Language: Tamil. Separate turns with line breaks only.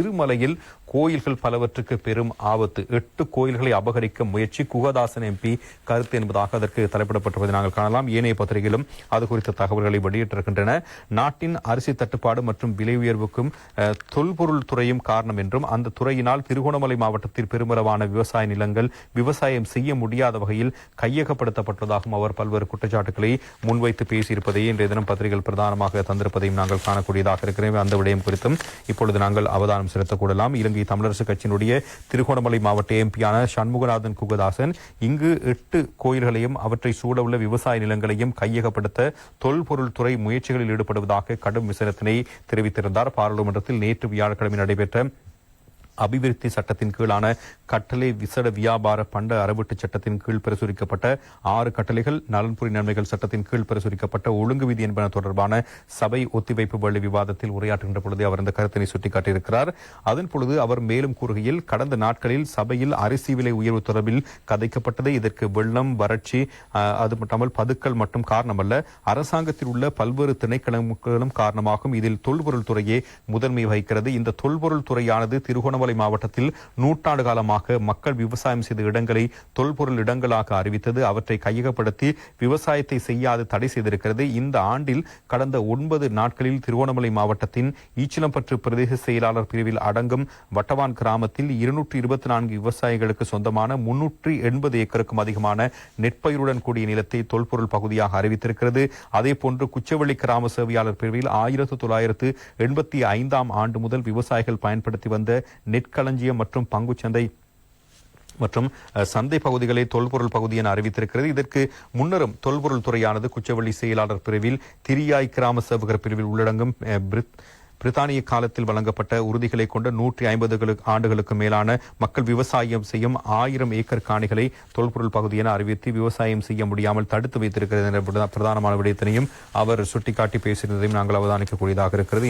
திருமலையில் கோயில்கள் பலவற்றுக்கு பெரும் ஆபத்து. எட்டு கோயில்களை அபகரிக்க முயற்சி. குகதாசன் எம்பி கருத்து என்பதாக அதற்கு தலைப்பிடப்பட்டிருப்பதை நாங்கள் காணலாம். ஏனைய பத்திரிகையிலும் அது குறித்த தகவல்களை வெளியிட்டிருக்கின்றன. நாட்டின் அரிசி தட்டுப்பாடு மற்றும் விலை உயர்வுக்கும் தொல்பொருள் துறையும் காரணம் என்றும் அந்த துறையினால் திருகோணமலை மாவட்டத்தில் பெருமளவான விவசாய நிலங்கள் விவசாயம் செய்ய முடியாத வகையில் கையகப்படுத்தப்பட்டதாகவும் அவர் பல்வேறு குற்றச்சாட்டுகளை முன்வைத்து பேசியிருப்பதையே இன்றைய தினம் பத்திரிகைகள் பிரதானமாக தந்திருப்பதையும் நாங்கள் காணக்கூடியதாக இருக்கிறேன். அந்த விடயம் குறித்தும் இப்பொழுது நாங்கள் அவதானம் செலுத்தக்கூடலாம். இலங்கை தமிழரசு கட்சியினுடைய திருகோணமலை மாவட்ட எம்பியான சண்முகநாதன் குகதாசன் இங்கு எட்டு கோயில்களையும் அவற்றை சூழவுள்ள விவசாய நிலங்களையும் கையகப்படுத்த தொல்பொருள் துறை முயற்சிகளில் ஈடுபடுவதாக கடும் விசனத்தினை தெரிவித்திருந்தார். பாராளுமன்றத்தில் நேற்று வியாழக்கிழமை நடைபெற்ற அபிவிருத்தி சட்டத்தின் கீழான கட்டளை விசட வியாபார பண்ட அறவீட்டு சட்டத்தின் கீழ் பிரசுரிக்கப்பட்ட ஆறு கட்டளைகள் நலன்புரி நன்மைகள் சட்டத்தின் கீழ் பிரசுரிக்கப்பட்ட ஒழுங்கு விதி என்பன தொடர்பான சபை ஒத்திவைப்பு வழி விவாதத்தில் உரையாற்றுகின்ற பொழுது அவர் இந்த கருத்தினை சுட்டிக்காட்டியிருக்கிறார். அதன் பொழுது அவர் மேலும் கூறுகையில் கடந்த நாட்களில் சபையில் அரிசி விலை உயர்வு தொடர்பில் கதைக்கப்பட்டது இதற்கு வெள்ளம் வறட்சி அது மட்டுமல் பதுக்கல் மட்டும் காரணமல்ல அரசாங்கத்தில் உள்ள பல்வேறு திணைக்களங்களும் காரணமாகும். இதில் தொல்பொருள் துறையே முதன்மை வகிக்கிறது. இந்த தொல்பொருள் துறையானது திருகோணமலை திருவண்ணாமலை மாவட்டத்தில் நூற்றாண்டு காலமாக மக்கள் விவசாயம் செய்த இடங்களை தொல்பொருள் இடங்களாக அறிவித்தது. அவற்றை கையகப்படுத்தி விவசாயத்தை செய்யாது தடை செய்திருக்கிறது. இந்த ஆண்டில் கடந்த ஒன்பது நாட்களில் திருவண்ணாமலை மாவட்டத்தின் ஈச்சிலம்பற்று பிரதேச செயலாளர் பிரிவில் அடங்கும் வட்டவான் கிராமத்தில் இருநூற்றி இருபத்தி நான்கு விவசாயிகளுக்கு சொந்தமான முன்னூற்றி எண்பது ஏக்கருக்கும் அதிகமான நெற்பயிருடன் கூடிய நிலத்தை தொல்பொருள் பகுதியாக அறிவித்திருக்கிறது. அதேபோன்று குச்சவெளி கிராம சேவையாளர் பிரிவில் ஆயிரத்து தொள்ளாயிரத்து எண்பத்தி ஐந்தாம் ஆண்டு முதல் விவசாயிகள் பயன்படுத்தி வந்த நெற்களஞ்சியம் மற்றும் பங்குச்சந்தை மற்றும் சந்தை பகுதிகளை தொல்பொருள் பகுதி என அறிவித்திருக்கிறது. இதற்கு முன்னரும் தொல்பொருள் துறையானது குச்சவள்ளி செயலாளர் பிரிவில் திரியாய் கிராம சேவகர் பிரிவில் உள்ளடங்கும் பிரித்தானிய காலத்தில் வழங்கப்பட்ட உறுதிகளை கொண்ட நூற்றி ஐம்பது ஆண்டுகளுக்கு மேலான மக்கள் விவசாயம் செய்யும் ஆயிரம் ஏக்கர் காணிகளை தொல்பொருள் பகுதி என அறிவித்து விவசாயம் செய்ய முடியாமல் தடுத்து வைத்திருக்கிறது என்ற பிரதானமான விடயத்தினையும் அவர் சுட்டிக்காட்டி பேசியிருந்ததையும் நாங்கள் அவதானிக்கக்கூடியதாக இருக்கிறது.